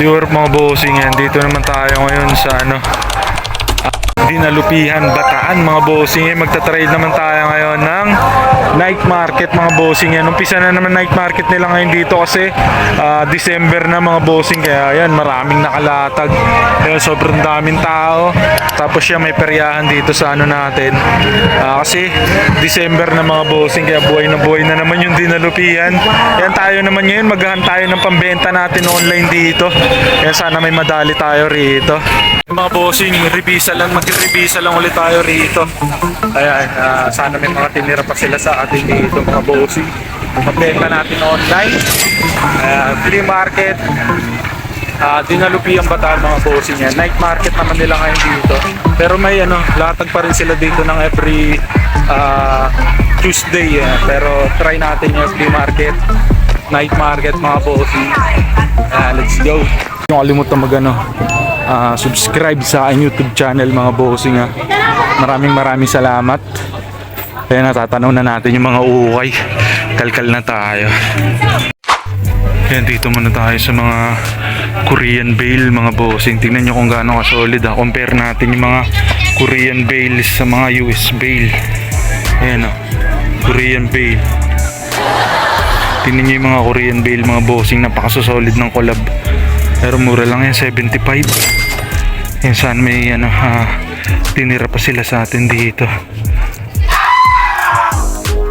Pure mga bossing yan. Dito naman tayo ngayon sa ano, Dinalupihan, Bataan mga bossing yan. Magta-trade naman tayo ngayon ng night market mga bossing yan. Umpisa na naman night market nila ngayon dito kasi ah, December na mga bossing. Kaya yan, maraming nakalatag. Kaya sobrang daming tao. Tapos yan, may peryahan dito sa ano natin. Ah, kasi December na mga bossing. Kaya buhay na buhay na naman yung dinalupihan. Yan tayo naman ngayon. Maghahan tayo ng pambenta natin online dito. Kaya sana may madali tayo rito. Mga bossing, revisa lang, mag-revisa lang ulit tayo rito. Ayan, ah, sana may mga tinira pa sila sa atin dito mga bossing. Mabenta natin online. Ayan, flea market. Ah, dinalupi ang bataan mga bossing yan. Night market naman nila ngayon dito. Pero may ano, latag pa rin sila dito ng every ah, Tuesday. eh. Pero try natin yung flea market. Night market mga bossing. Ah, let's go. Yung kalimutan mag ano, ah, subscribe sa aking YouTube channel mga bossing ha. Maraming maraming salamat. Kaya natatanaw na natin yung mga ukay. Kalkal na tayo. Kaya dito muna tayo sa mga Korean bale mga bossing. Tingnan nyo kung gaano ka-solid ha. Compare natin yung mga Korean bales sa mga US bale. Ayan o. Korean bale. Tingnan nyo yung mga Korean bale mga bossing. Napaka-solid ng collab. Pero mura lang yan, 75. Yan saan may ano, ah, tinira pa sila sa atin dito.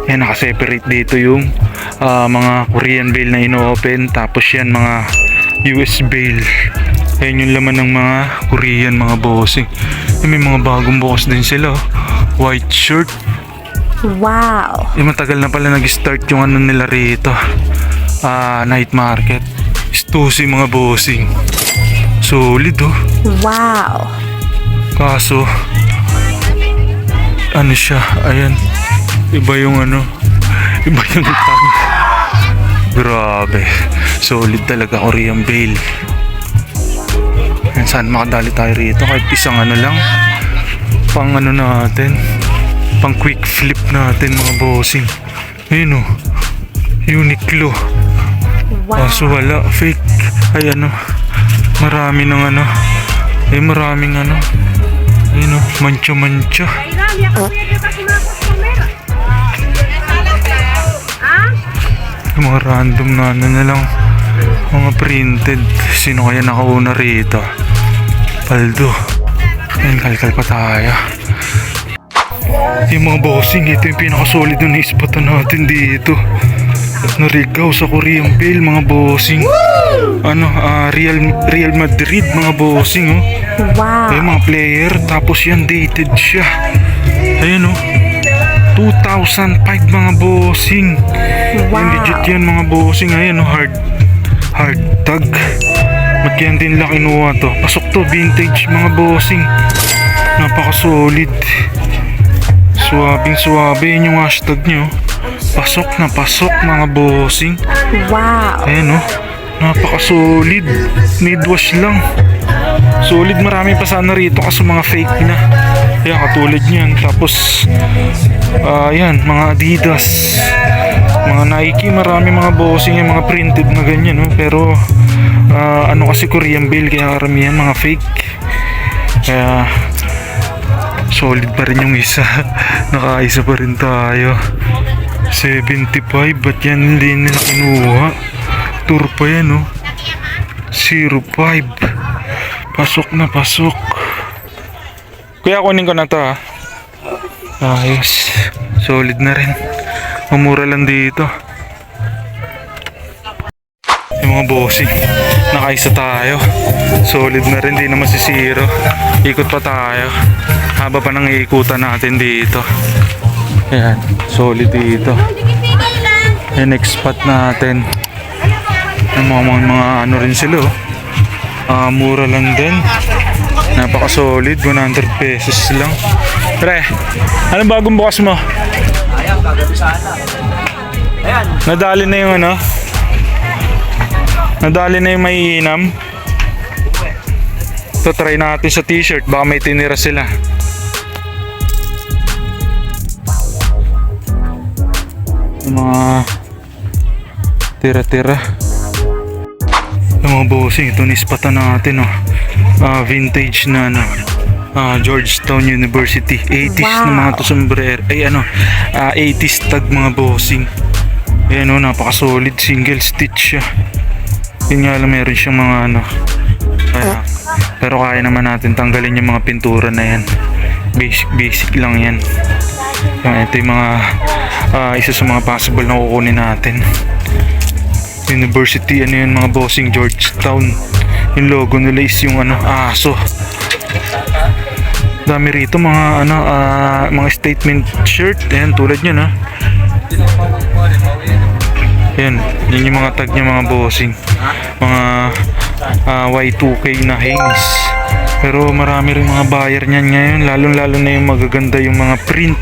Yan, nakaseparate dito yung ah, mga Korean bale na ino-open. Tapos yan, mga US bale. Ayan yung laman ng mga Korean mga bossing. Yan, may mga bagong bukas din sila. oh. White shirt. Wow. Eh, matagal na pala nag-start yung ano nila rito. Ah, night market. Stussy mga bossing. Solid oh. Wow. Kaso, ano siya, ayan. Iba yung ano, iba yung tag. Grabe. Solid talaga Korean Bale. Yan, saan makadali tayo rito? Kahit isang ano lang. Pang ano natin. Pang quick flip natin mga bossing. Ayun oh. Uniqlo. Wow. Kaso wala, fake. Ay ano, marami ng ano, eh maraming ano, ayun o, mancha-mancha. Yung mga random na ano na lang, mga printed. Sino kaya nakauna rito? Paldo. Ayun, kalkal pa tayo. Yung mga bossing, ito yung pinakasolid na naispatan natin dito. Narigaw sa Korean Bale, mga bossing. Ano, ah, Real, Real Madrid, mga bossing, oh. Wow. Yung mga player, tapos yan dated siya. Ayan oh. 2005 mga bossing. Wow. Yung legit yan mga bossing. Ayan oh, hard hard tag. Ba't yan din lang kinuha to? Pasok to, vintage mga bossing. Napaka-solid. Suwabing suwabe yun yung hashtag nyo. Pasok na pasok mga bossing. Wow. Ayan oh. Napaka-solid. Need wash lang. Solid marami pa sana rito kasi mga fake na. Ayan, katulad niyan. Tapos, ah yan, mga Adidas. Mga Nike, marami mga bossing yung mga printed na ganyan. No? Pero, ah, ano kasi Korean Bale, kaya karamihan mga fake. Kaya, solid pa rin yung isa. Nakaisa pa rin tayo. 75, ba't yan hindi nila kinuha? Tour pa yan, oh. 05. Pasok na pasok. Kuya, kunin ko na to ha. Ayos. Solid na rin. Mamura lang dito. Yung mga bossing. Nakaisa tayo. Solid na rin. Di na masisiro. Ikot pa tayo. Haba pa ng iikutan natin dito. Ayan. Solid dito. Yung next spot natin. Yung mga, mga, mga ano rin sila oh. Ah, mura lang din. Napaka solid, 100 pesos lang. Pre, anong bagong bukas mo? Ayan, gagawin sana. Ayan, Nadali na yung ano? Nadali na yung may inam. Ito, try natin sa t-shirt. Baka may tinira sila. Mga tira-tira. mga bossing, ito nispatan natin oh. Ah, vintage na ano. Ah, Georgetown University. 80s na mga to sombrero. Ay ano, ah, 80s tag mga bossing. Ayan oh, napaka-solid single stitch siya. Yun nga lang meron siyang mga ano. Kaya, pero kaya naman natin tanggalin yung mga pintura na yan. Basic basic lang yan. Yan, ito yung mga ah, isa sa mga possible na kukunin natin. University ano yun mga bossing Georgetown. Yung logo nila is yung ano aso. Dami rito mga ano ah, mga statement shirt. Ayan tulad yun ha. Yan, yun yung mga tag niya mga bossing. Mga ah, Y2K na Hanes. Pero marami rin mga buyer niyan ngayon, lalong lalo na yung magaganda yung mga print.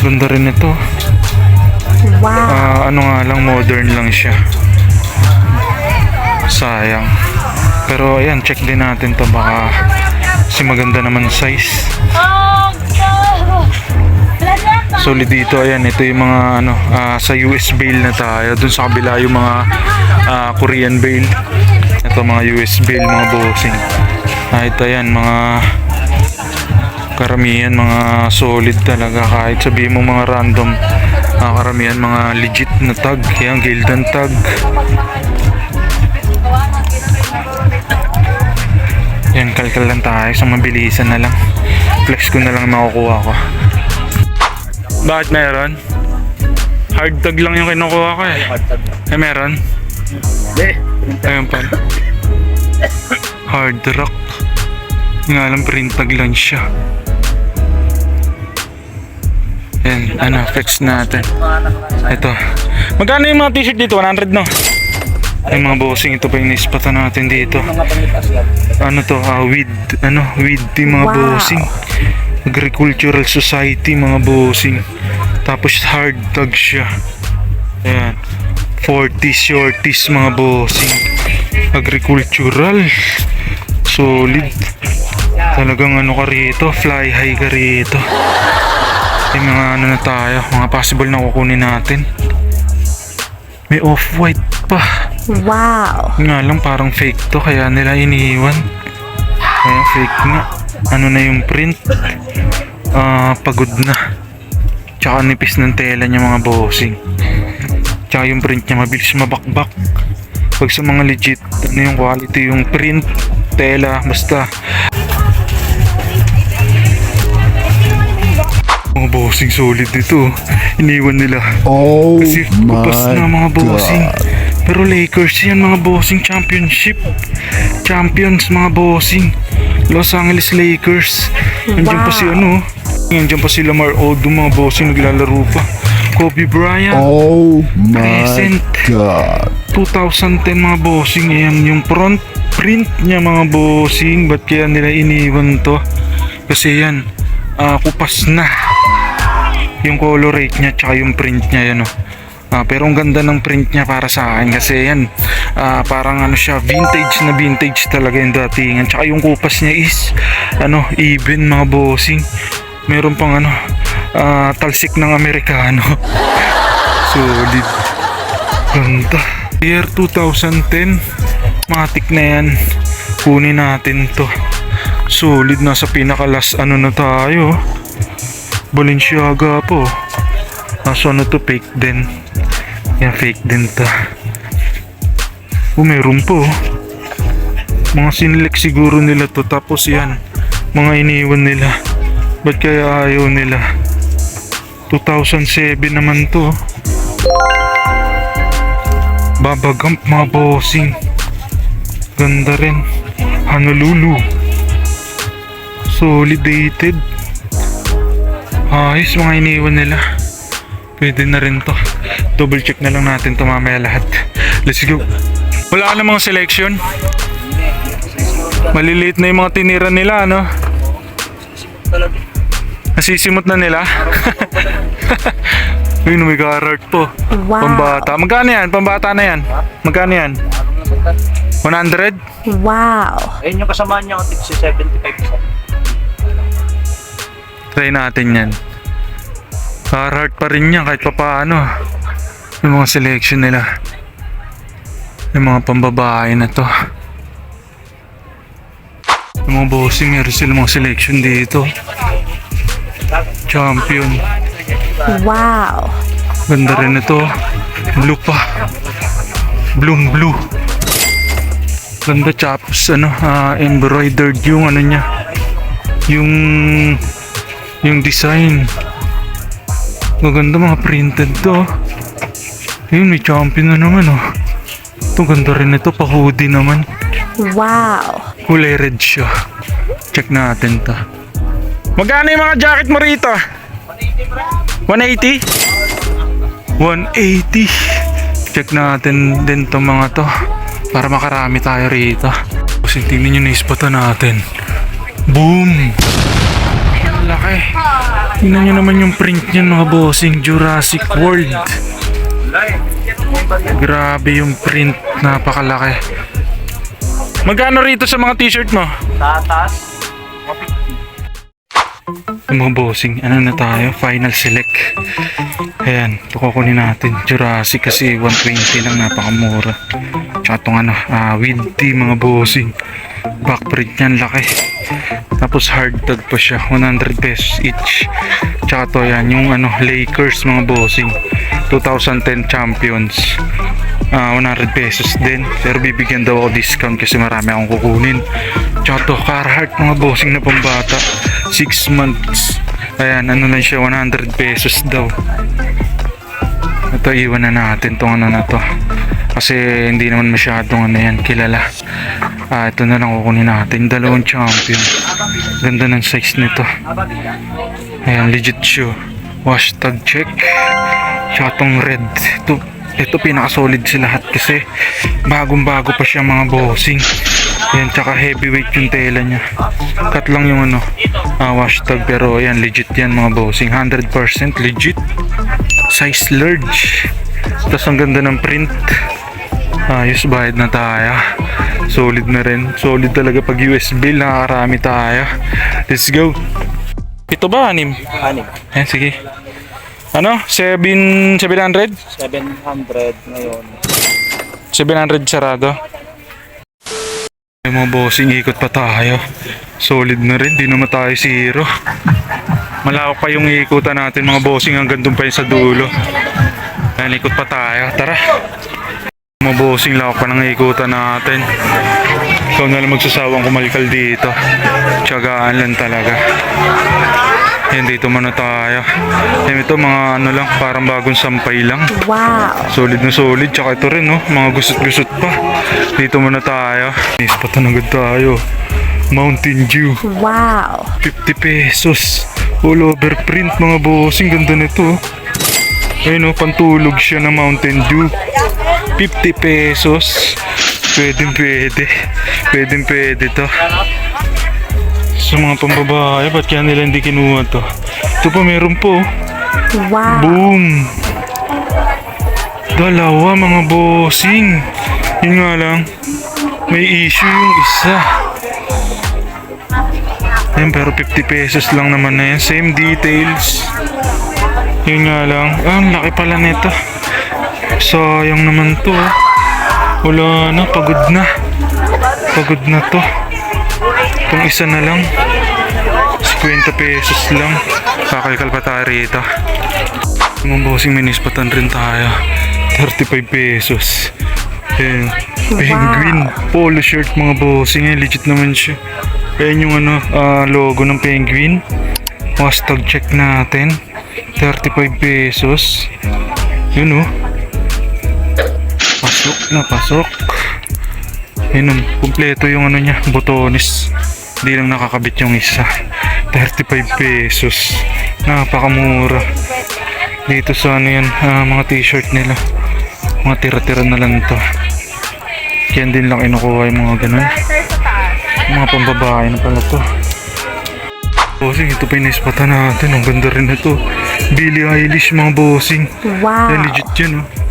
Ganda rin ito. Wow. Ah, ano nga lang, modern lang siya. Sayang. Pero ayan, check din natin to baka si maganda naman size. Solid dito, ayan, ito yung mga ano, ah, sa US bail na tayo. Dun sa kabila yung mga ah, Korean bail. Ito mga US bail, mga boxing. Ah, ito yan, mga karamihan mga solid talaga kahit sabihin mo mga random ah, karamihan mga legit na tag yan Gildan tag yan kalkal lang tayo sa mabilisan na lang flex ko na lang makukuha ko bakit meron? hard tag lang yung kinukuha ko eh. Eh meron? Hindi. ayun pa. Hard rock. Nga lang print tag lang siya. Yan ano flex natin. Ito. Magkano yung mga t-shirt dito? 100 no? Yung mga bossing ito pa yung nispatan natin dito. Ano to? Ah, with ano? With yung mga Wow. bossing agricultural society mga bossing. Tapos hard tag siya. Ayan. 40 shorties mga bossing. Agricultural. Solid. Talagang ano ka rito fly high ka rito. May mga ano na tayo mga possible na kukunin natin. May off-white pa. Wow. nga lang parang fake to kaya nila iniiwan. Kaya fake nga. Ano na yung print? Ah, pagod na. Tsaka nipis ng tela niya mga bossing. Tsaka yung print niya mabilis mabakbak. Pag sa mga legit, ano yung quality yung print, tela, basta. Mga bossing solid dito. Iniwan nila. Oh Kasi kupas na mga bossing. Pero Lakers yan mga bossing championship. Champions mga bossing. Los Angeles Lakers. Nandiyan pa si ano. Nandiyan pa si Lamar Odom mga bossing naglalaro pa. Kobe Bryant. Oh my Present. god. 2010 mga bossing yan yung front print niya mga bossing ba't kaya nila iniwan to kasi yan ah, kupas na yung color rate niya tsaka yung print niya yan oh. Ah, pero ang ganda ng print niya para sa akin kasi yan ah, parang ano siya vintage na vintage talaga yung datingan tsaka yung kupas niya is ano even mga bossing meron pang ano ah, talsik ng Amerikano solid Ganda. Year 2010. Matik na yan. Kunin natin to. Solid na sa pinakalas ano na tayo. Balenciaga po. Kaso ano to fake din. Yan fake din to. Oh, meron po. Mga sinilek siguro nila to. Tapos yan. Mga iniwan nila. Ba't kaya ayaw nila? 2007 naman to. Babagamp mga bossing. Ganda rin. Honolulu. Solidated. Ayos mga iniwan nila. Pwede na rin to. Double check na lang natin to mamaya lahat. Let's go. Wala ka na mga selection. Maliliit na yung mga tinira nila, ano? Talaga. Nasisimot na nila. Uy, may Carhartt po. Wow. Pambata. Magkano yan? Pambata na yan. Magkano yan? 100? Wow. Ayun yung kasama niya, si 75 isa. Try natin yan. Carhartt pa rin yan kahit pa paano. Yung mga selection nila. Yung mga pambabae na to. Yung mga bossing, meron sila mga selection dito. Champion. Wow. Ganda rin ito. Blue pa. Bloom blue. Ganda tapos ano, ah, embroidered yung ano niya. Yung yung design. Maganda mga printed to. Yun, may champion na naman oh. Ito ganda rin ito, pa-hoodie naman. Wow. Kulay red siya. Check natin to. Magkano yung mga jacket mo rito? 180? 180. Check natin din to mga to. Para makarami tayo rito. Kasi tingnan nyo na ispatan natin. Boom! Laki. Tingnan nyo naman yung print niyan mga bossing. Jurassic World. Grabe yung print. Napakalaki. Magkano rito sa mga t-shirt mo? Sa taas, Yung mga bossing, ano na tayo? Final select. Ayan, ito kukunin natin. Jurassic kasi 120 lang, napakamura. Tsaka itong ano, ah, with tea mga bossing. Backprint niyan, laki. Tapos hard tag pa siya, 100 pesos each. Tsaka to yan, yung ano, Lakers mga bossing. 2010 champions. Ah, 100 pesos din. Pero bibigyan daw ako discount kasi marami akong kukunin. Tsaka to, Carhartt mga bossing na pambata. 6 months. Ayan, ano lang siya, 100 pesos daw. Ito, iwan na natin tong ano na to. Kasi hindi naman masyadong ano yan, kilala. Ah, ito na lang kukunin natin. Dalawang champion. Ganda ng size nito. Ayan, legit shoe. Hashtag check. Tsaka tong red. Ito, ito pinaka-solid sa lahat kasi bagong-bago pa siya mga bossing. Yan, tsaka heavyweight yung tela niya. Cut lang yung ano, ah, hashtag pero yan, legit yan mga bossing. 100% legit. Size large. Tapos ang ganda ng print. Ayos, bayad na tayo. Solid na rin. Solid talaga pag US bill. Nakakarami tayo. Let's go. Ito ba, anim? anim. Ayan, sige. Ano? 7, 700? 700 ngayon. 700 sarado. Ay mga bossing, ikot pa tayo. Solid na rin, di naman tayo zero. Malawak pa yung ikutan natin mga bossing hanggang doon pa yun sa dulo. Ayan, ikot pa tayo. Tara. Mga bossing, lawak pa ng ikutan natin. Ikaw na lang magsasawang kumalikal dito. Tiyagaan lang talaga. Yan, dito muna tayo. Yan, ito mga ano lang, parang bagong sampay lang. Wow. Solid na solid. Tsaka ito rin, no? Mga gusot-gusot pa. Dito muna tayo. Ispatan agad tayo. Mountain Dew. Wow. 50 pesos. All over print, mga bossing. Ganda nito. oh. Ayun, no? Pantulog siya ng Mountain Dew. 50 pesos. Pwede, pwede. Pwede, pwede to. Sa mga pambabae, ba't kaya nila hindi kinuha to? Ito pa, meron po. Wow. Boom! Dalawa mga bossing. Yun nga lang, may issue yung isa. Yan, pero 50 pesos lang naman na yan. Same details. Yun nga lang. Ah, ang laki pala nito. Sayang naman to. ah. Wala na, pagod na. Pagod na to. Itong isa na lang. 50 pesos lang. Kakalkal pa tayo rito. Mga bossing minispatan rin tayo. 35 pesos. Ayan. Penguin. Polo shirt mga bossing. Legit naman siya. Ayan yung ano, ah, logo ng penguin. Hashtag check natin. 35 pesos. Yun oh. Pasok na pasok. Yun oh, kumpleto yung ano niya, botones. Hindi lang nakakabit yung isa. 35 pesos. Napakamura. Dito sa ano yan, ah, mga t-shirt nila. Mga tira-tira na lang to. Yan din lang kinukuha yung mga ganun. Mga pambabae na pala to. Bossing, ito pa yung naispatan natin. Ang ganda rin ito. Billie Eilish mga bossing. Wow. Yan, legit yan, oh.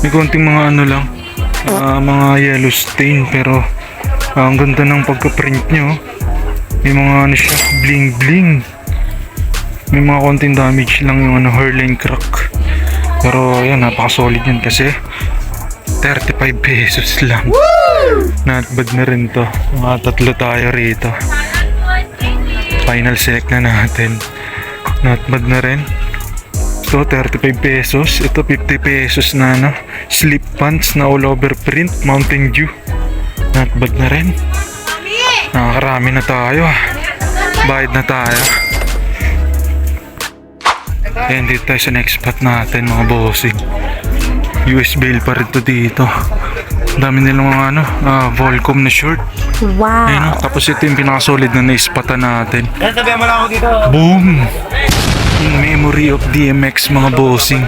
May konting mga ano lang, ah, mga yellow stain, pero ah, ang ganda ng pagka-print nyo. May mga ano siya, bling bling. May mga konting damage lang yung ano, hairline crack. Pero yan, napaka-solid yan kasi 35 pesos lang. Not bad na rin to. Mga tatlo tayo rito. Final select na natin. Not bad na rin. So, 35 pesos. Ito, 50 pesos na ano. Slip pants na all over print. Mountain Dew. Not bad na rin. Nakakarami na tayo ah. Bayad na tayo. Ayan, dito tayo sa next spot natin mga bossing. US bail pa rin to dito. Ang dami nilang mga ano, ah, Volcom na short. Ayun, Wow. oh. tapos ito yung pinakasolid na naispatan natin. Yan, sabihan mo lang ako dito. Boom! In memory of DMX mga bossing.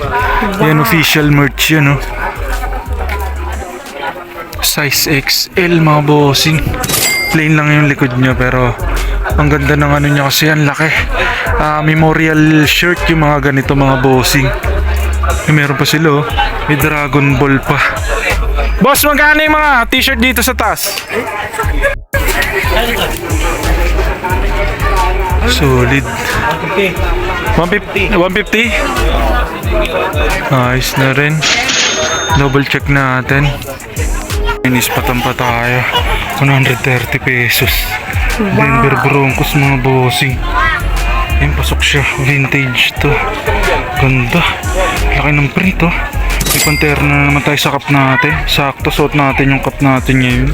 Yan official merch yun, oh. Size XL mga bossing. Plain lang yung likod niya pero ang ganda ng ano niya kasi ang laki. Ah, memorial shirt yung mga ganito mga bossing. Eh, meron pa sila oh. May Dragon Ball pa. Boss, magkano yung mga t-shirt dito sa taas? Solid. 150? 150? Ayos na rin. Double check natin. Inispatan pa tayo. 130 pesos. Denver Broncos mga bossing. Ayun, pasok siya. Vintage to. Ganda. Laki ng print oh. May pantera na naman tayo sa cup natin. Sakto suot natin yung cup natin ngayon.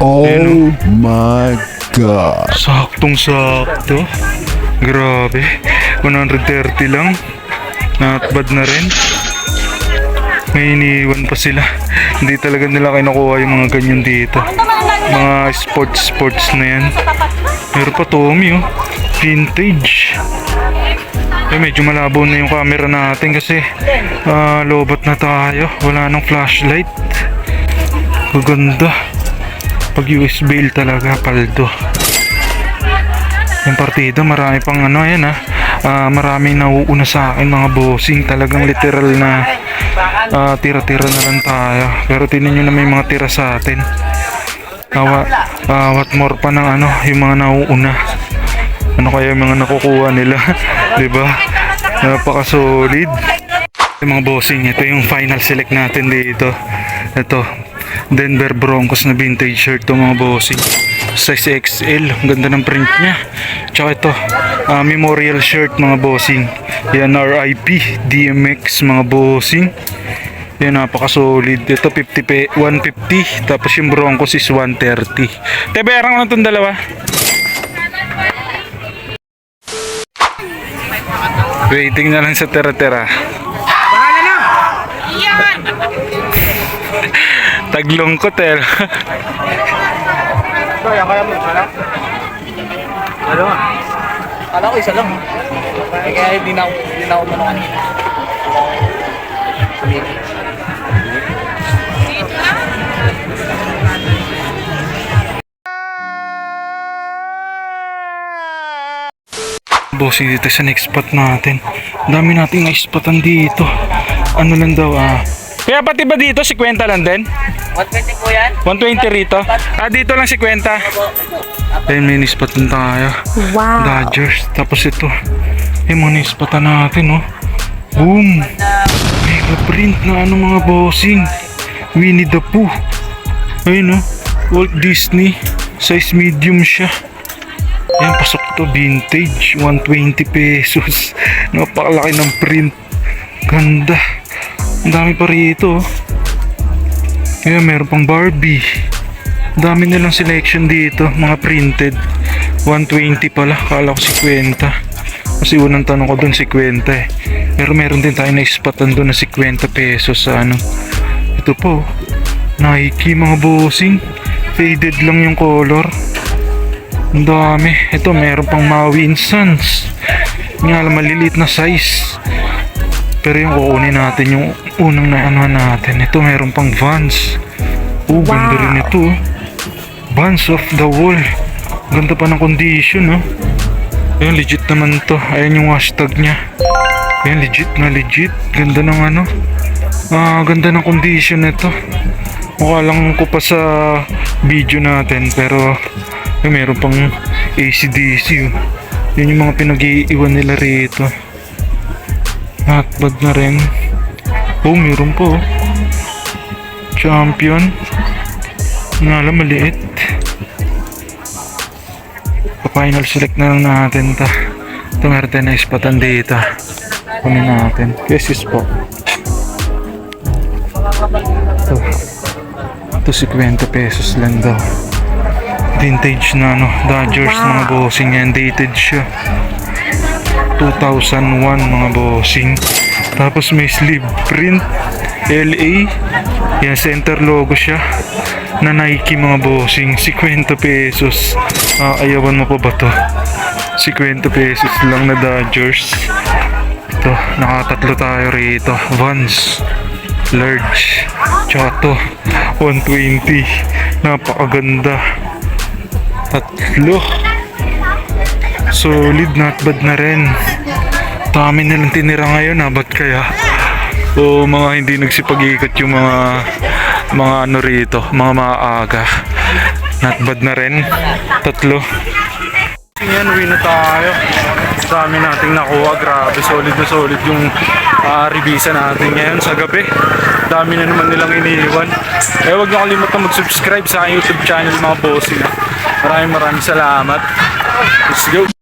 Oh my God. Saktong sakto. Grabe. 130 lang. Not bad na rin. May iniwan pa sila. Hindi talaga nila kinukuha yung mga ganyan dito. Mga sports sports na yan. Meron pa Tommy oh. Vintage. Eh, medyo malabo na yung camera natin kasi ah, lobat na tayo. Wala nang flashlight. Maganda. Pag US bail talaga, paldo. Yung partida, marami pang ano, yan ah. Ah, maraming nauuna sa akin mga bossing. Talagang literal na ah, tira-tira na lang tayo. Pero tinan nyo na may mga tira sa atin. Awa, ah, what more pa ng ano, yung mga nauuna. Ano kaya yung mga nakukuha nila? 'Di ba? Napaka-solid. Yung mga bossing, ito yung final select natin dito. Ito, Denver Broncos na vintage shirt to mga bossing. Size XL, ganda ng print niya. Tsaka ito, ah, memorial shirt mga bossing. Yan, RIP, DMX mga bossing. Yan, napaka-solid. Ito, 50 pe, 150. Tapos yung Broncos is 130. Te, bayaran ko itong dalawa. Waiting na lang sa tera-tera. Taglungkot eh. Kaya, kaya mo, isa lang. Ano? Kala ko isa lang. Eh, kaya hindi na ako, hindi na ako mano kanina. Bossing dito sa next spot natin. Dami nating na-spotan dito. Ano lang daw ah. Kaya pati ba dito si Kwenta lang din? 120 po yan? 120 rito? Ah, dito lang si Kwenta. Ayun, may nispotan tayo. Wow. Dodgers. Tapos ito. Yung mga nispotan natin, oh. Boom! Mega print na ano mga bossing. Winnie the Pooh. Ayun, oh. Walt Disney. Size medium siya. Ayan, pasok to. Vintage. 120 pesos. Napakalaki ng print. Ganda. Ang dami pa rito. Ayan, meron pang Barbie. Ang dami nilang selection dito, mga printed. 120 pala, kala ko 50. Kasi unang tanong ko doon 50 eh. Pero meron din tayo na-spotan doon na 50 pesos sa ano. Ito po, Nike mga bossing. Faded lang yung color. Ang dami. Ito, meron pang Maui Sons. Nga lang, maliliit na size. Pero yung kukunin natin, yung unang na ano natin. Ito, meron pang Vans. Oh, ganda Wow. rin ito. oh. Vans of the Wall. Ganda pa ng condition, oh. Ayan, legit naman to. Ayan yung hashtag niya. Ayan, legit na legit. Ganda ng ano. Ah, ganda ng condition nito. Mukha lang ko pa sa video natin, pero eh, meron pang ACDC. Oh. Yun yung mga pinag-iiwan nila rito. Bad na rin. Oh, meron po. Champion. Nga lang, maliit. Pa-final select na lang natin ta. Itong Ardennes patan dito. Kunin natin. Kesis po. Ito. Ito 50 pesos lang daw. Vintage na ano, Dodgers mga bossing yan. Dated siya. 2001 mga bossing. Tapos may sleeve print. LA. Yan, center logo siya. Na Nike mga bossing. 50 pesos. Ah, ayawan mo pa ba to? 50 pesos lang na Dodgers. Ito, nakatatlo tayo rito. Vans. Large. Tsaka to. 120. Napakaganda. Tatlo. Solid, not bad na rin. Dami nilang tinira ngayon ha, ba't kaya? O mga hindi nagsipag-ikot yung mga mga ano rito, mga maaga. Not bad na rin. Tatlo. Yan, uwi na tayo. Dami nating nakuha. Grabe, solid na solid yung uh, revisa natin ngayon sa gabi. Dami na naman nilang iniiwan. Eh, huwag niyo kalimutan mag-subscribe sa aking YouTube channel mga bossing. ha. Maraming maraming salamat. Let's go.